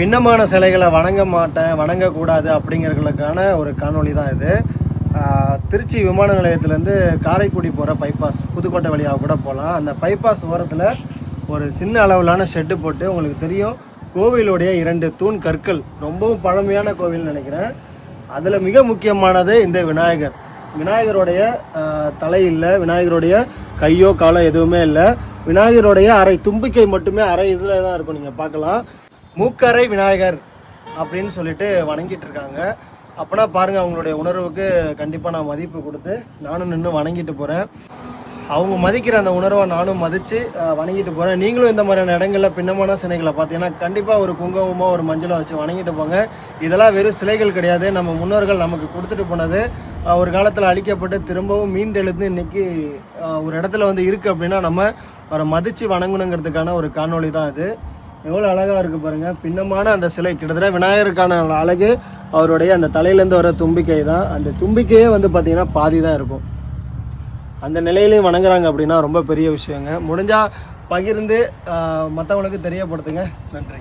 பின்னமான சிலைகளை வணங்க மாட்டேன் வணங்கக்கூடாது அப்படிங்கிறதுக்கான ஒரு காணொளி தான் இது. திருச்சி விமான நிலையத்துலேருந்து காரைக்குடி போகிற பைபாஸ் புதுக்கோட்டை வழியாக கூட போகலாம் அந்த பைபாஸ் ஓரத்தில் ஒரு சின்ன அளவிலான ஷெட்டு போட்டு உங்களுக்கு தெரியும். கோவிலுடைய இரண்டு தூண் கற்கள் ரொம்பவும் பழமையான கோவில்னு நினைக்கிறேன். அதில் மிக முக்கியமானது இந்த விநாயகர். விநாயகருடைய தலை இல்லை விநாயகருடைய கையோ காலோ எதுவுமே இல்லை. விநாயகருடைய அரை தும்பிக்கை மட்டுமே அரை இதில் தான் இருக்கும் நீங்கள் பார்க்கலாம். மூக்கரை விநாயகர் அப்படின்னு சொல்லிட்டு வணங்கிட்டு இருக்காங்க. அப்போனா பாருங்கள் அவங்களுடைய உணர்வுக்கு கண்டிப்பாக நான் மதிப்பு கொடுத்து நானும் நின்று வணங்கிட்டு போகிறேன் அவங்க மதிக்கிற அந்த உணர்வை நானும் மதித்து வணங்கிட்டு போகிறேன் நீங்களும் இந்த மாதிரியான இடங்களில் பின்னமான சிலைகளை பார்த்தீங்கன்னா கண்டிப்பாக ஒரு குங்குமமோ ஒரு மஞ்சளோ வச்சு வணங்கிட்டு போங்க. இதெல்லாம் வெறும் சிலைகள் கிடையாது. நம்ம முன்னோர்கள் நமக்கு கொடுத்துட்டு போனது ஒரு காலத்தில் அழிக்கப்பட்டு திரும்பவும் மீண்டெழுந்து இன்னைக்கு ஒரு இடத்துல வந்து இருக்குது அப்படின்னா நம்ம அவரை மதித்து வணங்கணுங்கிறதுக்கான ஒரு காணொளி தான் அது. எவ்வளோ அழகாக இருக்குது பாருங்கள் பின்னமான அந்த சிலை கிட்டத்தட்ட விநாயகருக்கான அழகு அவருடைய அந்த தலையிலேருந்து வர தும்பிக்கை தான். அந்த தும்பிக்கையே வந்து பார்த்திங்கன்னா பாதி தான் இருக்கும். அந்த நிலையிலையும் வணங்குறாங்க அப்படின்னா ரொம்ப பெரிய விஷயங்க. முடிஞ்சால் பகிர்ந்து மற்றவங்களுக்கு தெரியப்படுத்துங்க. நன்றி.